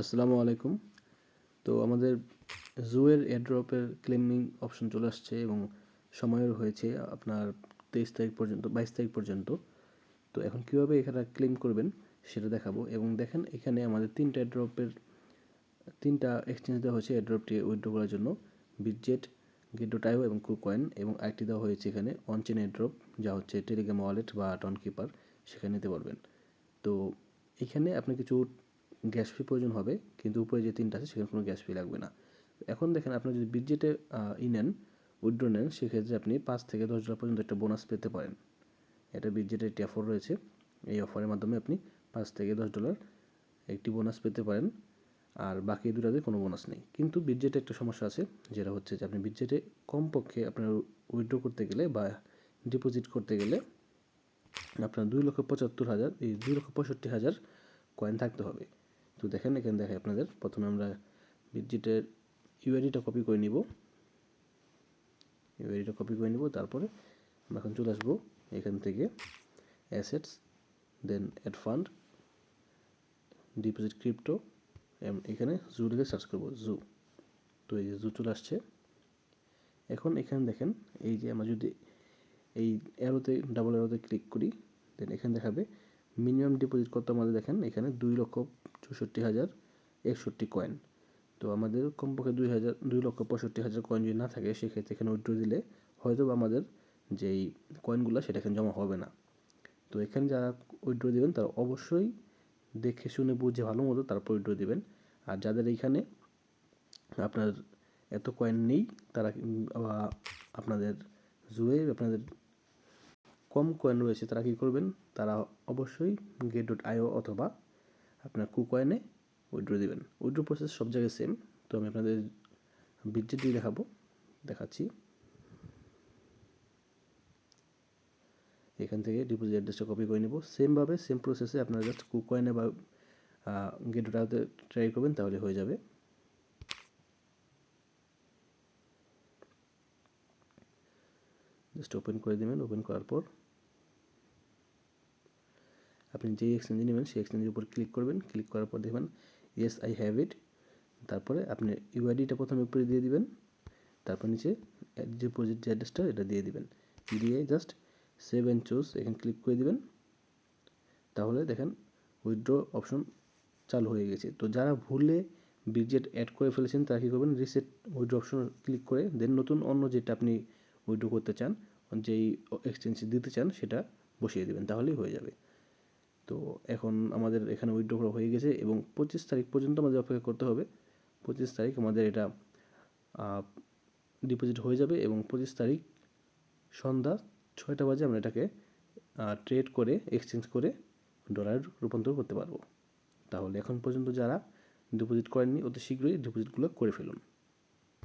আসসালামু আলাইকুম। তো আমাদের জুয়ের এয়ারড্রপের ক্লেমিং অপশন চলে আসছে এবং সময়ও হয়েছে আপনার তেইশ তারিখ পর্যন্ত, বাইশ তারিখ পর্যন্ত। তো এখন কীভাবে এখানে ক্লেম করবেন সেটা দেখাবো এবং দেখেন এখানে আমাদের তিনটা এয়ারড্রপের, তিনটা এক্সচেঞ্জ দেওয়া হয়েছে এয়ারড্রপটি উইথড্র করার জন্য। বিজেট গেটো টাইও এবং কুকয়েন এবং আরেকটি দেওয়া হয়েছে এখানে অনচেন এয়ারড্রপ, যা হচ্ছে টেলিগ্রাম ওয়ালেট বা টন কিপার সেখানে নিতে পারবেন। তো এখানে আপনি কিছু গ্যাস ফি প্রয়োজন হবে, কিন্তু উপরে যে তিনটা আছে সেখানে কোনো গ্যাস ফি লাগবে না। এখন দেখেন আপনি যদি বিজেটে ই নেন, উইড্রো নেন, সেক্ষেত্রে আপনি পাঁচ থেকে দশ ডলার পর্যন্ত একটা বোনাস পেতে পারেন। এটা বিজেটের একটি অফার রয়েছে। এই অফারের মাধ্যমে আপনি পাঁচ থেকে দশ ডলার একটি বোনাস পেতে পারেন, আর বাকি দুটাতে কোনো বোনাস নেই। কিন্তু বিজেটে একটা সমস্যা আছে, যেটা হচ্ছে যে আপনি বিজেটে কমপক্ষে আপনার উইথড্র করতে গেলে বা ডিপোজিট করতে গেলে আপনার দুই লক্ষ পঁচাত্তর হাজার, এই দুই লক্ষ পঁয়ষট্টি হাজার কয়েন থাকতে হবে। তো দেখেন, এখানে দেখে আপনাদের। প্রথমে আমরা বিজিটের ইউআইডিটা কপি করে নিব। ইউআইডিটা কপি করে নিব, তারপরে আমরা এখন চলে আসব এখান থেকে assets then add fund deposit crypto এখানে জু লিখে সার্চ করব জু তো এই যে জু চলে আসছে। এখন এখানে দেখেন, এই যে আমরা যদি এই অ্যারোতে ডাবল অ্যারোতে ক্লিক করি দেন এখানে দেখাবে মিনিমাম ডিপোজিট কত আমাদের দেখেন? এখানে দুই লক্ষ চৌষট্টি হাজার একষট্টি কয়েন তো আমাদের কমপক্ষে দুই হাজার, দুই লক্ষ পঁয়ষট্টি হাজার কয়েন যদি না থাকে, সেক্ষেত্রে এখানে উইড্রো দিলে হয়তো আমাদের যেই কয়েনগুলো সেটা এখানে জমা হবে না। তো এখানে যারা উইড্রো দেবেন, তারা অবশ্যই দেখে শুনে বুঝে ভালো মতো তারপর উইড্রো দেবেন। আর যাদের এইখানে আপনার এত কয়েন নেই, তারা আপনাদের জুয়ে আপনাদের কম কয়েন রয়েছে তারা কী করবেন? তারা অবশ্যই গেট ডট আইও অথবা আপনার কু কয়েনে উইড্রো দেবেন। উইড্রো প্রসেস সব জায়গায় সেম তো আমি আপনাদের বিদ্যুৎ দিয়ে দেখাবো। দেখাচ্ছি। এখান থেকে ডিপোজিট অ্যাড্রেসটা কপি করে নেব। সেমভাবে সেম প্রসেসে আপনারা জাস্ট কু কয়েনে বা গেট ডট আইওতে ট্রাই করবেন, তাহলে হয়ে যাবে। জাস্ট ওপেন করে দেবেন। ওপেন করার পর আপনি যেই এক্সচেঞ্জে নেবেন, সেই এক্সচেঞ্জের উপর ক্লিক করবেন। ক্লিক করার পর দেখবেন ইয়েস আই হ্যাভ ইট তারপরে আপনি ইউআইডিটা প্রথমে উপরে দিয়ে দিবেন। তারপর নিচে যে ডিপোজিট যে অ্যাড্রেসটা এটা দিয়ে দিবেন। দিয়ে জাস্ট সেভ অ্যান্ড চুজ এখানে ক্লিক করে দিবেন। তাহলে দেখেন উইথড্র অপশন চালু হয়ে গেছে। তো যারা ভুলে বিজেট অ্যাড করে ফেলেছেন, তারা কী করবেন? রিসেট উইথড্র অপশন ক্লিক করে দেন নতুন অন্য যেটা আপনি উইথড্র করতে চান, যেই এক্সচেঞ্জ দিতে চান, সেটা বসিয়ে দেবেন। তাহলেই হয়ে যাবে। তো এখন আমাদের এখানে উইথড্র করা হয়ে গেছে এবং পঁচিশ তারিখ পর্যন্ত আমাদের অপেক্ষা করতে হবে। পঁচিশ তারিখ আমাদের এটা ডিপোজিট হয়ে যাবে এবং পঁচিশ তারিখ সন্ধ্যা ছয়টা বাজে আমরা এটাকে ট্রেড করে এক্সচেঞ্জ করে ডলার রূপান্তর করতে পারব। তাহলে এখন পর্যন্ত যারা ডিপোজিট করেননি অতি শীঘ্রই ডিপোজিটগুলো করে ফেলুন।